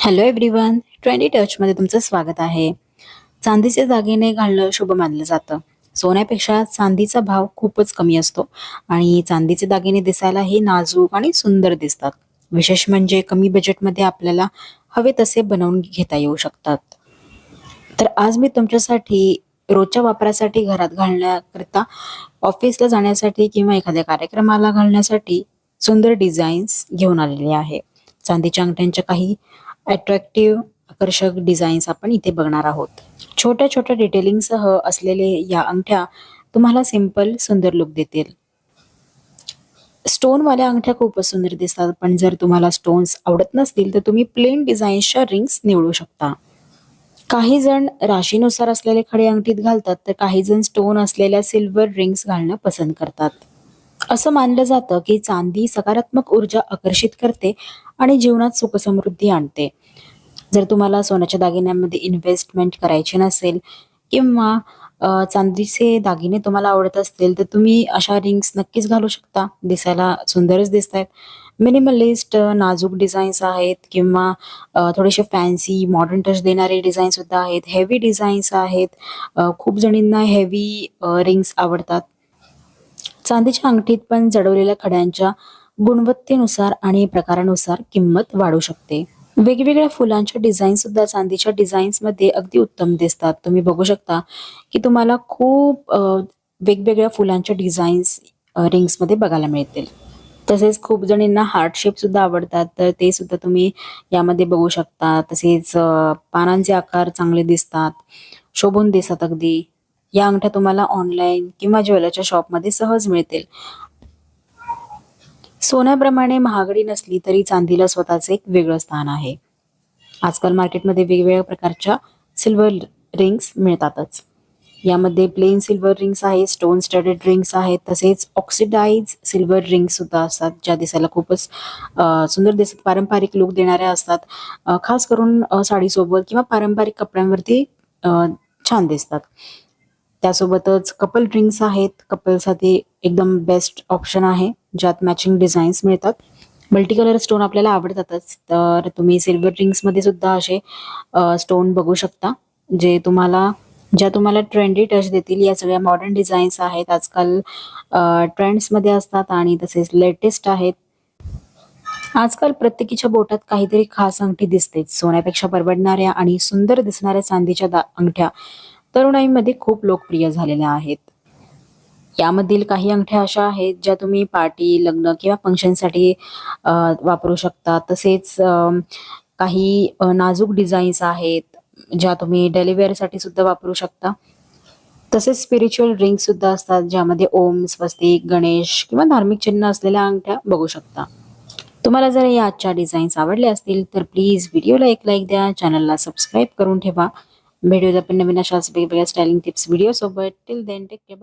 Hello everyone twenty टचमध्ये तुमचं स्वागत आहे. चांदीचे दागिने घालणं शुभ मानलं जातं. सोन्यापेक्षा चांदीचा भाव खूपच कमी असतो आणि चांदीचे दागिने दिसायलाही नाजूक आणि सुंदर दिसतात. विशेष म्हणजे कमी बजेटमध्ये आपल्याला हवे तसे बनवून घेता येऊ शकतात. तर आज मी तुमच्यासाठी रोजच्या वापरासाठी घरात घालण्याकरिता ऑफिसला जाण्यासाठी किंवा एखाद्या कार्यक्रमाला घालण्यासाठी सुंदर डिझाईन्स घेऊन आलेले आहे. चांदीच्या अंगठ्यांच्या काही अट्रॅक्टिव्ह आकर्षक डिझाईन्स आपण इथे बघणार आहोत. छोट्या छोट्या डिटेलिंगसह असलेले या अंगठ्या तुम्हाला सिंपल सुंदर लुक देतील. स्टोनवाल्या अंगठ्या खूपच सुंदर दिसतात पण जर तुम्हाला स्टोन्स आवडत नसतील तर तुम्ही प्लेन डिझाईन्सच्या रिंग्स निवडू शकता. काही जण राशीनुसार असलेले खडे अंगठीत घालतात तर काही जण स्टोन असलेल्या सिल्वर रिंग्स घालणं पसंत करतात. असं मानलं जातं की चांदी सकारात्मक ऊर्जा आकर्षित करते आणि जीवनात सुखसमृद्धी आणते. जर तुम्हाला सोन्याच्या दागिन्यांमध्ये इन्व्हेस्टमेंट करायची नसेल किंवा चांदीचे दागिने तुम्हाला आवडत असतील तर तुम्ही अशा रिंग्स नक्कीच घालू शकता. दिसायला सुंदरच दिसत आहेत मिनिमलिस्ट नाजूक डिझाईन्स आहेत किंवा थोडेसे फॅन्सी मॉडर्न टच देणारे डिझाईन सुद्धा आहेत. हेवी डिझाईन्स आहेत. खूप जणींना हेवी रिंग्स आवडतात. चांदीच्या अंगठीत पण जडवलेल्या खड्यांच्या गुणवत्तेनुसार आणि प्रकारानुसार किंमत वाढू शकते. वेगवेगळ्या फुलांच्या डिझाईन सुद्धा चांदीच्या डिझाईन्समध्ये अगदी उत्तम दिसतात. तुम्ही बघू शकता की तुम्हाला खूप वेगवेगळ्या फुलांच्या डिझाईन्स रिंग्समध्ये बघायला मिळतील. तसेच खूप जणींना हार्ट शेप सुद्धा आवडतात. तर ते सुद्धा तुम्ही यामध्ये बघू शकता. तसेच पानांचे आकार चांगले दिसतात. शोभून दिसतात अगदी. या अंगठ्या तुम्हाला ऑनलाईन किंवा ज्वेलरच्या शॉपमध्ये सहज मिळतील. सोन्याप्रमाणे महागडी नसली तरी चांदीला स्वतःचे एक वेगळं स्थान आहे. आजकाल मार्केटमध्ये वेगवेगळ्या प्रकारच्या सिल्वर रिंग्स मिळतातच. यामध्ये प्लेन सिल्वर रिंग्स आहेत स्टोन स्टडेड रिंग्स आहेत तसेच ऑक्सिडाइज सिल्वर रिंग्स सुद्धा असतात ज्या दिसायला खूपच सुंदर दिसतात. पारंपरिक लुक देणाऱ्या असतात. खास करून साडीसोबत किंवा पारंपरिक कपड्यांवरती छान दिसतात. त्यासोबतच कपल रिंग्स आहेत. कपलसाठी एकदम बेस्ट ऑप्शन आहे. ज्यात मॅचिंग डिझाईन्स मिळतात. मल्टी कलर स्टोन आपल्याला आवडतातच. तर तुम्ही सिल्वर रिंग्समध्ये सुद्धा असे स्टोन बघू शकता. जे तुम्हाला ज्या तुम्हाला ट्रेंडी टच देतील. या सगळ्या मॉडर्न डिझाईन्स आहेत. आजकाल ट्रेंड्समध्ये असतात आणि तसेच लेटेस्ट आहेत. आजकाल प्रत्येकीच्या बोटात काहीतरी खास अंगठी दिसतेच. सोन्यापेक्षा परवडणाऱ्या आणि सुंदर दिसणाऱ्या चांदीच्या दा- अंगठ्या. तरुणाईमध्ये खूप लोकप्रिय झालेल्या आहेत. यामधील काही अंगठ्या अशा आहेत ज्या तुम्ही पार्टी लग्न किंवा फंक्शनसाठी वापरू शकता. तसेच काही नाजूक डिझाईन्स आहेत ज्या तुम्ही डेलिवेअरसाठी सुद्धा वापरू शकता. तसेच स्पिरिच्युअल ड्रिंक्स सुद्धा असतात ज्यामध्ये ओम स्वस्तिक गणेश किंवा धार्मिक चिन्ह असलेल्या अंगठ्या बघू शकता. तुम्हाला जर या आजच्या डिझाईन्स आवडल्या असतील तर प्लीज व्हिडिओला एक लाईक द्या चॅनलला सबस्क्राईब करून ठेवा. भेटूया आपण नवीन अशाच वेगवेगळ्या स्टायलिंग टिप्स व्हिडिओ सोबत टिल देन टेक केअर